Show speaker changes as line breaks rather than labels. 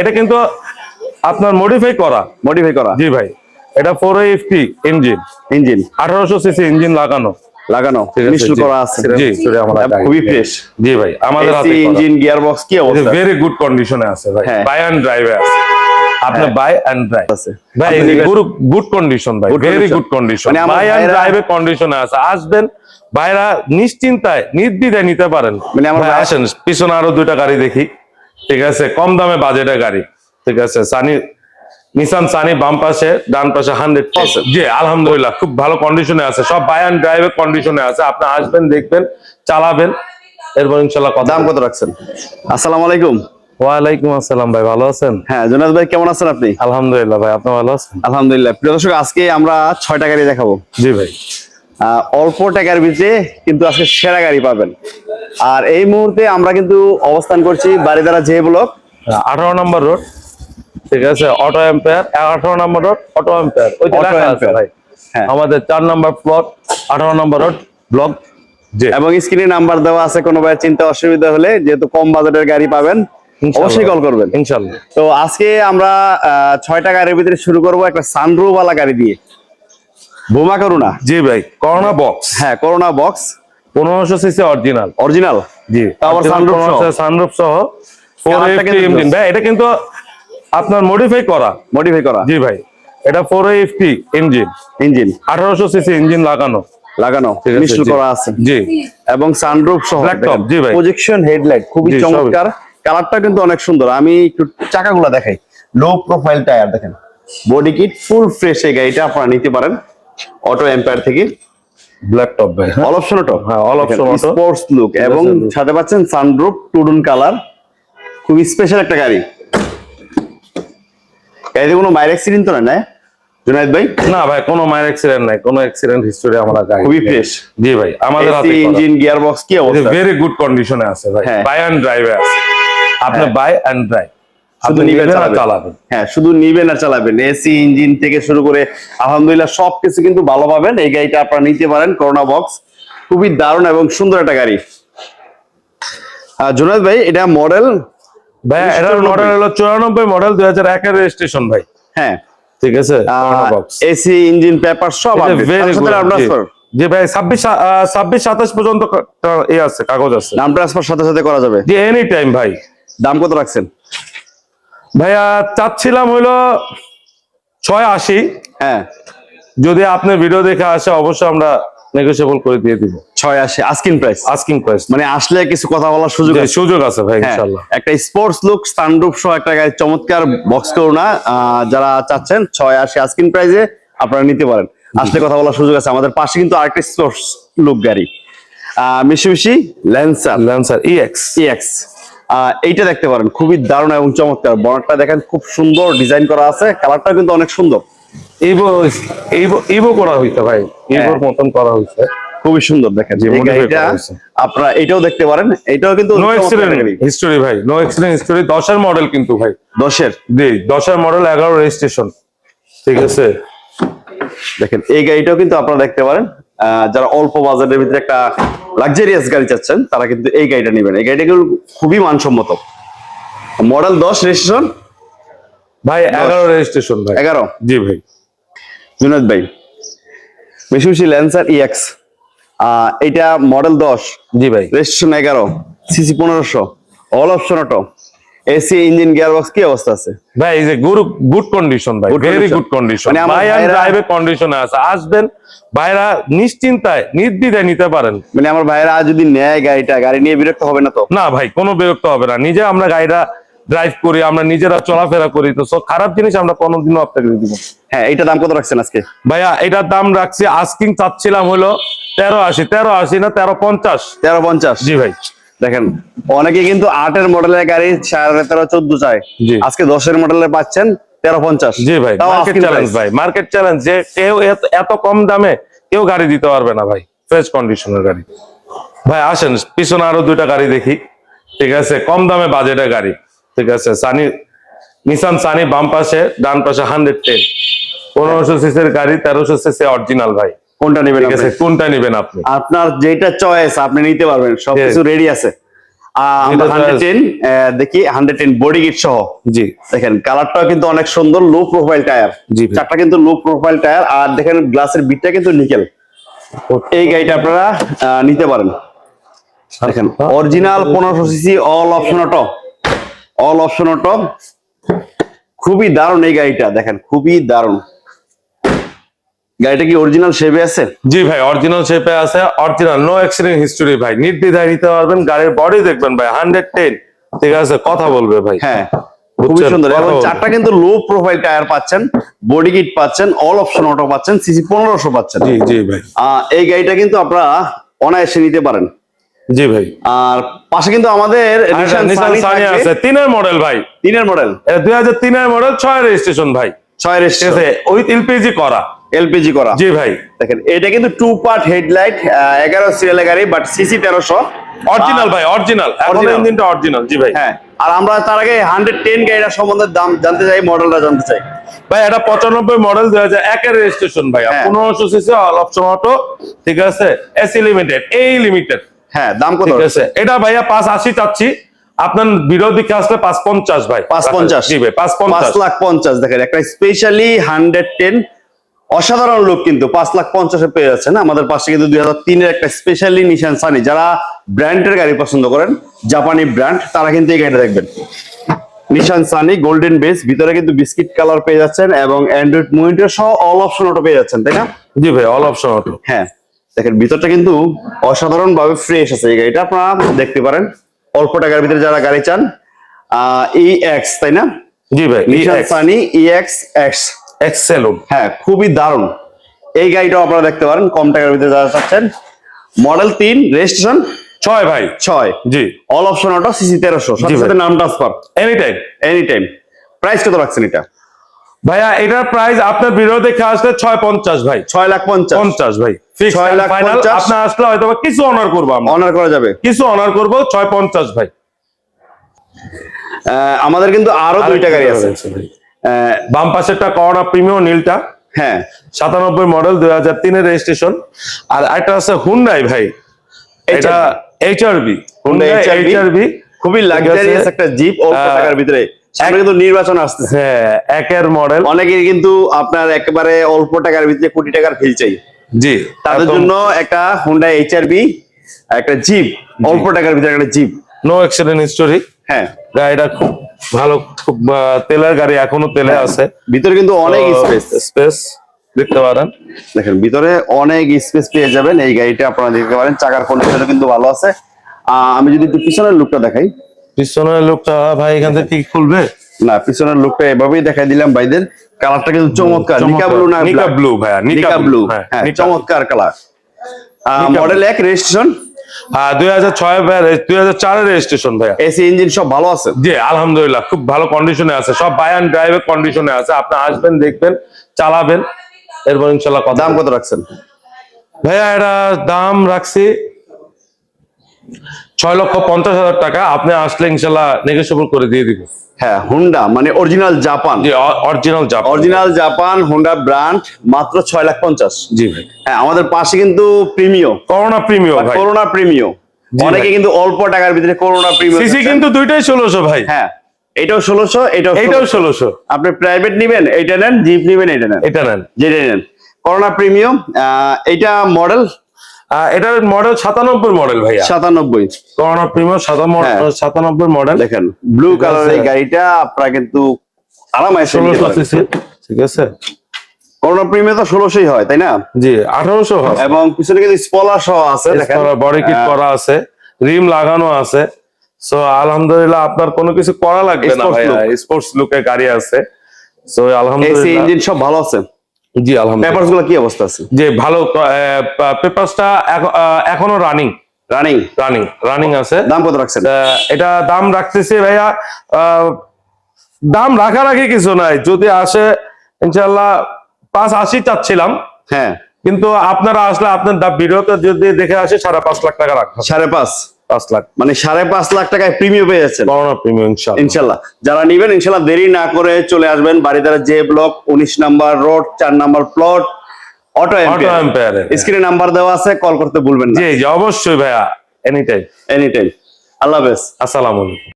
এটা কিন্তু আপনার মডিফাই করা
মডিফাই করা।
জি ভাই। এটা ফোর এফটি ইঞ্জিন
ইঞ্জিন
আঠারোশো সিসি ইঞ্জিন লাগানো।
লাগানো
আছে,
করা আছে।
জি, সেটা আমার
খুবই ফ্রেশ
জি ভাই আমাদের হাতে
ইঞ্জিন গিয়ার বক্স কি অবস্থা?
ভেরি গুড কন্ডিশনে আছে ভাই। বাই অ্যান্ড ড্রাইভে আছে। আপনি বাই অ্যান্ড ড্রাইভ
আছে।
ভাই গুড গুড কন্ডিশন ভাই ভেরি গুড কন্ডিশন
মানে
বাই অ্যান্ড
ভাইয়েরা-
ড্রাইভে কন্ডিশনে আছে। আসবেন ভাইরা নিশ্চিন্তায় নির্দ্বিধায় নিতে পারেন।
মানে আমার
আসেন পিছনে আরও দুইটা গাড়ি দেখি। ঠিক আছে কম দামে বাজেটের গাড়ি। ঠিক আছে সানি নিসান সানি বাম পাশে ডান পাশে হান্ড্রেড পার্সেন্ট জি আলহামদুলিল্লাহ খুব ভালো কন্ডিশনে আছে। সব বাই অ্যান্ড ড্রাইভের কন্ডিশনে আছে। আপনি আসবেন দেখবেন চালাবেন। এরপর ইনশাল্লাহ কথা
দাম কত রাখছেন? আসসালামু আলাইকুম।
ওয়ালাইকুম আসসালাম ভাই ভালো আছেন?
হ্যাঁ জোনাস ভাই কেমন আছেন আপনি?
আলহামদুলিল্লাহ ভাই আপনি ভালো আছেন?
আলহামদুলিল্লাহ। প্রিয় দর্শক আজকে আমরা ছয়টা গাড়ি দেখাবো।
জি ভাই।
অল্প টাকার ভিতরে কিন্তু আজকে সেরা গাড়ি পাবেন। আর এই মুহূর্তে আমরা কিন্তু অবস্থান করছি বাড়িদারা যে ব্লক।
আঠারো নম্বর রোড। ঠিক আছে অটো এম্পায়ার। আঠারো নম্বর রোড অটো এম্পায়ার। ওই ভাই।
হ্যাঁ।
আমাদের চার নম্বর প্লট আঠারো নম্বর রোড ব্লক জি।
এবং স্ক্রিনে নাম্বার দেওয়া আছে কোনো ভাইয়ের চিন্তা অসুবিধা হলে যেহেতু কম বাজেটের গাড়ি পাবেন অবশ্যই কল করবেন।
ইনশাল্লাহ।
তো আজকে আমরা আহ, ছয়টা গাড়ির ভিতরে শুরু করব একটা সানরুফ ওয়ালা গাড়ি দিয়ে। বোমা করুণা।
জি ভাই করোনা বক্স
হ্যাঁ করোনা বক্স
পনেরোশো সিসি অরিজিনাল
অরিজিনাল
জি
sunroof সহ।
সানরুফ সহ। ফোর এফটি
কিন্তু
ইঞ্জিন ভাই এটা কিন্তু আপনার মডিফাই করা।
মডিফাই করা।
জি ভাই এটা ফোর এফটি ইঞ্জিন
ইঞ্জিন
আঠারোশো সিসি ইঞ্জিন লাগানো।
লাগানো। করা আছে।
জি।
এবং সানরুফ সহ
জি ভাই।
প্রজেকশন হেডলাইট খুবই চমৎকার। কালারটা কিন্তু অনেক সুন্দর। আমি একটু চাকাগুলো দেখাই। লো প্রোফাইল টায়ার দেখেন। বডি কিট ফুল ফ্রেশ এই গাড়িটা আপনারা নিতে পারেন। অটো এম্পায়ার থেকে?
ব্ল্যাক টপ ভাই।
অল অপশন টপ
হ্যাঁ, all option auto।
Sports look এবং সাথে পাচ্ছেন সানরুফ টুডুন কালার খুবই স্পেশাল একটা গাড়ি। গাড়িতে কোনো মাইর অ্যাক্সিডেন্ট তো না জুনাইদ ভাই?
না ভাই কোনো মাইর অ্যাক্সিডেন্ট নাই। কোনো অ্যাক্সিডেন্ট হিস্টোরি আমরা গাড়ি
খুবই ফ্রেশ
জি ভাই আমাদের হাতে
ইঞ্জিন গিয়ার বক্স কি অবস্থা?
ভেরি গুড কন্ডিশনে আছে ভাই। বাই অ্যান্ড ড্রাইভে আছে। আপনি। বাই অ্যান্ড ড্রাইভ
শুধু নিবেন
আর
চালাবেন। হ্যাঁ শুধু নিবেন আর চালাবেন। এসি ইঞ্জিন থেকে শুরু করে আলহামদুলিল্লাহ সবকিছু কিন্তু ভালো পাবেন। এই গাড়িটা আপনারা নিতে পারেন করোনা বক্স খুবই দারুণ এবং সুন্দর একটা গাড়ি। জুনাদ ভাই এটা মডেল
ভাই এটার মডেল হলো চুরানব্বই মডেল দুই হাজার একের রেজিস্ট্রেশন ভাই।
হ্যাঁ।
ঠিক আছে?
এসি ইঞ্জিন পেপার সব
জি। ভাই ছাব্বিশ ছাব্বিশ সাতাশ পর্যন্ত এ আছে কাগজ আছে।
নাম ট্রান্সফার সাথে সাথে করা যাবে।
জি এনি টাইম ভাই।
দাম কত রাখছেন?
ভাইয়া চাচ্ছিলাম হইল ছয় আশি।
হ্যাঁ।
যদি আপনি ভিডিও দেখে আসে অবশ্যই আমরা নেগোসিয়েবল করে দিয়ে দিব।
ছয় আসে আস্কিন প্রাইস
আস্কিং প্রাইস
মানে আসলে কিছু কথা বলার সুযোগ আছে।
সুযোগ আছে ভাই
হ্যাঁ,
ইনশাল্লাহ
একটা স্পোর্টস লুক সানরুফ সহ একটা গাড়ি চমৎকার বক্স করোনা যারা চাচ্ছেন ছয় আশি আস্কিন প্রাইজে আপনারা নিতে পারেন। আসলে কথা বলার সুযোগ আছে। আমাদের পাশে কিন্তু আরেকটা স্পোর্টস লুক গাড়ি। Mitsubishi Lancer
Lancer EX
EX এইটা দেখতে পারেন খুবই দারুণ এবং চমৎকার। বনারটা দেখেন খুব সুন্দর ডিজাইন করা আছে কালারটা কিন্তু অনেক সুন্দর।
ইভো ইভো ইভো করা হইছে ভাই ইভোর মতন করা হইছে
খুবই সুন্দর দেখেন আপনারা এটাও দেখতে পারেন এটাও কিন্তু
নো এক্সিডেন্ট হিস্টোরি ভাই নো এক্সিডেন্ট হিস্টোরি মডেল কিন্তু ভাই।
দশের?
জি দশের মডেল এগারো রেজিস্ট্রেশন। ঠিক আছে।
দেখেন এই গাড়িটাও কিন্তু আপনারা দেখতে পারেন। যারা অল্প বাজারের ভিতরে একটা লাক্সারিয়াস গাড়ি চাচ্ছেন তারা কিন্তু এই গাড়িটা নেবেন। এই গাড়িটা কিন্তু খুবই মানসম্মত। মডেল দশ রেজিস্ট্রেশন
ভাই এগারো রেজিস্ট্রেশন ভাই।
এগারো?
জি ভাই।
জুনাদ ভাই মিশুমিশি ল্যান্সার ইএক্স এটা মডেল দশ।
জি ভাই।
রেজিস্ট্রেশন এগারো। সিসি পনেরোশো। All option auto AC engine gear box কি অবস্থা আছে?
ভাই এই যে গুড গুড কন্ডিশন ভাই ভেরি গুড কন্ডিশন
মানে আমার
ভাই অ্যান্ড
ভাইয়েরা-
কন্ডিশনে আছে। আসবেন ভাইরা নিশ্চিন্তায় নির্দ্বিধায় নিতে পারেন।
মানে আমার ভাইয়েরা যদি নেয় গাড়িটা গাড়ি নিয়ে বিরক্ত হবে না তো?
না ভাই কোনো বিরক্ত হবে না। নিজে আমরা গাড়িটা ড্রাইভ করি আমরা নিজেরা চলাফেরা করি তো সব খারাপ জিনিস আমরা কোনোদিনও আপনাকে দিব
হ্যাঁ এইটা দাম কত রাখছেন আজকে?
ভাইয়া এটার দাম রাখছি আস্কিং চাচ্ছিলাম হলো তেরো আশি তেরো আশি না তেরো পঞ্চাশ।
তেরো পঞ্চাশ।
জি ভাই।
দেখেন অনেকে কিন্তু আটের মডেলের গাড়ি সাড়ে তেরো চোদ্দ চায়। আজকে দশের মডেলের পাচ্ছেন তেরো পঞ্চাশ।
জি ভাই মার্কেট চ্যালেঞ্জ ভাই মার্কেট চ্যালেঞ্জ যে কেউ এত- কম দামে কেউ গাড়ি দিতে পারবে না ভাই ফ্রেশ কন্ডিশনের গাড়ি। ভাই আসেন পিছনে আরও দুইটা গাড়ি দেখি। ঠিক আছে কম দামে বাজেটের গাড়ি। ঠিক আছে সানি নিসান সানি বাম পাশে ডান পাশে হান্ড্রেড টেন পনেরোশো সিসির গাড়ি তেরোশো সিসি অরিজিনাল ভাই।
কোনটা নেবেন
ঠিক আছে কোনটা নেবেন আপনি?
আপনার যেটা চয়েস আপনি নিতে পারবেন সবকিছু রেডি আছে। দেখি হান্ড্রেড টেন বডি কিট সহ।
জি।
দেখেন কালারটাও কিন্তু অনেক সুন্দর লো প্রোফাইল টায়ার
জি।
চারটা কিন্তু লো প্রোফাইল টায়ার আর দেখেন গ্লাসের বিটটা কিন্তু নিকেল এই গাড়িটা আপনারা নিতে পারেন। দেখেন অরিজিনাল পনেরোশো CC all option auto all option auto খুবই দারুণ এই গাড়িটা দেখেন খুবই দারুণ। গাড়িটা কি অরিজিনাল শেপে আছে?
জি ভাই অরিজিনাল শেপে আছে অরিজিনাল নো অ্যাক্সিডেন্ট হিস্টোরি ভাই। নির্দ্বিধায় নিতে পারবেন গাড়ির বডি দেখবেন ভাই হান্ড্রেড টেন ঠিক আছে কথা বলবে ভাই।
হ্যাঁ খুবই সুন্দর। এবং চারটা কিন্তু লো প্রোফাইল টায়ার পাচ্ছেন বডি কিট পাচ্ছেন অল অপশন অটো পাচ্ছেন সিসি পনেরোশো পাচ্ছেন।
জি জি ভাই।
এই গাড়িটা কিন্তু আপনারা অনায়াসে নিতে পারেন।
জি ভাই।
আর পাশে কিন্তু আমাদের
আছে তিনের মডেল ভাই।
তিনের মডেল
দুই হাজার তিনের মডেল ছয় রেজিস্ট্রেশন ভাই।
ছয় রেজিস্ট্রেশন
উইথ এলপিজি করা।
এলপিজি করা।
জি ভাই।
দেখেন এটা কিন্তু টু পার্ট হেডলাইট এগারো সিরিয়ালের গাড়ি বাট সিসি তেরোশো।
অরিজিনাল ভাই অরিজিনাল। ইঞ্জিনটা অরিজিনাল জি ভাই।
হ্যাঁ আর আমরা তার আগে হান্ড্রেড টেন গাড়িটার সম্বন্ধে দাম জানতে চাই মডেলটা জানতে চাই।
ভাই এটা পঁচানব্বই মডেল দুই হাজার একের রেজিস্ট্রেশন ভাই।
হ্যাঁ।
পনেরোশো সিসি অল অপশন অটো ঠিক আছে? এসি লিমিটেড এই লিমিটেড
হ্যাঁ দাম কত?
ঠিক আছে? এটা ভাইয়া পাঁচ আশি চাচ্ছি। আপনার দিকে আসলে পাঁচ পঞ্চাশ ভাই।
পাঁচ পঞ্চাশ।
জি ভাই পাঁচ
পাঁচ
পঞ্চাশ
লাখ পঞ্চাশ। দেখেন একটা স্পেশালি হান্ড্রেড টেন অসাধারণ লোক কিন্তু পাঁচ লাখ পঞ্চাশে পেয়ে যাচ্ছেন। আমাদের পাশে কিন্তু দুই হাজার তিনের একটা স্পেশালি নিশান সানি যারা ব্র্যান্ডের গাড়ি পছন্দ করেন জাপানি ব্র্যান্ড তারা কিন্তু এই গাড়িটা দেখবেন। নিশান সানি গোল্ডেন বেস ভিতরে কিন্তু বিস্কিট কালার পেয়ে যাচ্ছেন এবং অ্যান্ড্রয়েড মনিটর সহ অল অপশন অটো পেয়ে যাচ্ছেন তাই না?
জি ভাই অল অপশন অটো
হ্যাঁ দেখেন ভিতরটা কিন্তু অসাধারণ ভাবে ফ্রেশ আছে এই গাড়িটা। আপনারা দেখতে পারেন অল্প টাকার ভিতরে যারা গাড়ি চান আহ ই এক্স তাই না?
জি ভাই
Nissan Sunny E X X
এক্সেলুন
হ্যাঁ খুবই দারুণ। এই গাড়িটাও আপনারা দেখতে পারেন কম টাকার ভিতরে যারা চাচ্ছেন। মডেল তিন রেজিস্ট্রেশন
ছয় ভাই।
ছয়।
জি।
অল অপশন অটো সিসি তেরোশো। সাথে নাম transfer
any time
any time price কত রাখছেন এটা?
ভাইয়া এটার প্রাইস আপনার ভিডিও দেখে আসলে ছয় পঞ্চাশ ভাই।
ছয় লাখ পঞ্চাশ।
পঞ্চাশ ভাই।
ছয় লাখ পঞ্চাশ।
আপনার আসলে হয়তো কিছু অনার করব
অনার করা যাবে।
কিছু অনার করব ছয় পঞ্চাশ ভাই।
আহ, আমাদের কিন্তু আরও দুইটা গাড়ি আছে।
বাম পাশেরটা করোনা প্রিমিয়াম নীলটা।
হ্যাঁ।
সাতানব্বই মডেল দুই হাজার তিনের রেজিস্ট্রেশন আর একটা আছে হুন্ডাই ভাই। এটা এইচআরবি
HRV
এইচআরবি
খুবই লাক্সারিয়াস একটা জিপ অল্প টাকার ভিতরে। সামনে কিন্তু নির্বাচন আসতেছে।
হ্যাঁ একের মডেল
অনেকেই কিন্তু আপনার একেবারে অল্প টাকার ভিতরে কোটি টাকার ফিল চাই।
জি
তাদের জন্য একটা হুন্ডা এইচআরবি একটা জিপ অল্প টাকার ভিতরে একটা জিপ
নো অ্যাক্সিডেন্ট হিস্টোরি
হ্যাঁ।
গাড়িটা খুব ভালো তেলের গাড়ি এখনও তেলে আছে।
ভিতরে কিন্তু অনেক স্পেস
স্পেস দেখতে পারেন।
দেখেন ভিতরে অনেক স্পেস পেয়ে যাবেন। এই গাড়িটা আপনারা দেখতে পারেন চাকার কন্ডিশনও কিন্তু ভালো আছে। আমি যদি একটু পিছনের লুকটা দেখাই।
পিছনের লোকটা ভাই এখান থেকে ঠিক খুলবে?
না পিছনের লুকটা এভাবেই দেখাই দিলাম ভাইদের। কালারটা কিন্তু চমৎকার নিকা ব্লু না
নিকা ব্লু ভাইয়া
নিকা ব্লু
হ্যাঁ
হ্যাঁ চমৎকার কালার মডেল এক রেজিস্ট্রেশন
হ্যাঁ দুই হাজার ছয় দুই হাজার চারের রেজিস্ট্রেশন ভাইয়া।
এসি ইঞ্জিন সব ভালো আছে?
জি আলহামদুলিল্লাহ খুব ভালো কন্ডিশনে আছে। সব বাই অ্যান্ড ড্রাইভের কন্ডিশনে আছে। আপনি আসবেন দেখবেন চালাবেন। এরপর ইনশাল্লাহ
দাম কত রাখছেন?
ভাইয়া এটা দাম রাখছি ছয় লক্ষ পঞ্চাশ হাজার টাকা আপনি আসলে ইনশাল্লাহ নেগোসিয়েবল করে দিয়ে দিব।
হ্যাঁ হুন্ডা মানে অরিজিনাল জাপান
জি অরিজিনাল জাপ
অরিজিনাল জাপান হুন্ডা ব্র্যান্ড মাত্র ছয় লাখ পঞ্চাশ।
জি ভাই।
হ্যাঁ আমাদের পাশে কিন্তু প্রিমিও
করোনা প্রিমিয়াম ভাই।
করোনা প্রিমিও অনেকে কিন্তু অল্প টাকার ভিতরে করোনা প্রিমিও
সিসি কিন্তু দুইটাই ষোলোশো ভাই।
হ্যাঁ এটাও ষোলোশো এটাও 1600
ষোলোশো।
আপনি প্রাইভেট নিবেন এইটা নেন জিপ নিবেন এটা নেন।
এটা নেন।
যেটা নেন। করোনা প্রিমিয়াম এইটা মডেল
এটার মডেল সাতানব্বই মডেল ভাইয়া।
সাতানব্বই।
করোনা
হ্যাঁ।
সাতানব্বই মডেল
দেখেন ব্লু
ঠিক
কালারের এই গাড়িটা আপনারা কিন্তু আরামায়
ষোলোশো ঠিক আছে।
করোনা প্রিমিয়াম তো ষোলোশোই হয় তাই না?
জি আঠারোশো
এবং পিছনে কিন্তু স্পলার সহ আছে
বডি কিট করা আছে রিম লাগানো আছে। সো আলহামদুলিল্লাহ আপনার কোনো কিছু করা লাগবে না ভাইয়া স্পোর্টস লুকে গাড়ি আছে। সো আলহামদুলিল্লাহ।
ইঞ্জিন সব ভালো আছে?
জি আলহামদুলিল্লাহ।
পেপারসগুলো কি অবস্থা আছে?
যে ভালো পেপারসটা এখনও রানিং
রানিং
রানিং রানিং আছে।
দাম কত রাখছেন?
এটা দাম রাখতেছি ভাইয়া দাম রাখারাখি কিছু নাই। যদি আসে ইনশাল্লাহ পাঁচ আশি চাচ্ছিলাম।
হ্যাঁ।
কিন্তু আপনারা আসলে আপনার ভিডিওতে যদি দেখে আসে সাড়ে পাঁচ লাখ টাকা রাখবেন
সাড়ে পাঁচ?
পাঁচ লাখ।
মানে সাড়ে পাঁচ লাখ টাকায় প্রিমিয়াম পেয়ে যাচ্ছেন।
করোনা প্রিমিয়াম ইনশাল্লাহ
যারা নিবেন ইনশাল্লাহ দেরি না করে চলে আসবেন। বাড়িদারা জে ব্লক উনিশ নাম্বার রোড চার নাম্বার প্লট অটো
অটো
স্ক্রিনে নাম্বার দেওয়া আছে কল করতে ভুলবেন না।
জি অবশ্যই ভাইয়া এনি টাইম
এনি টাইম আল্লাহ হাফেজ।
আসসালামু আলাইকুম।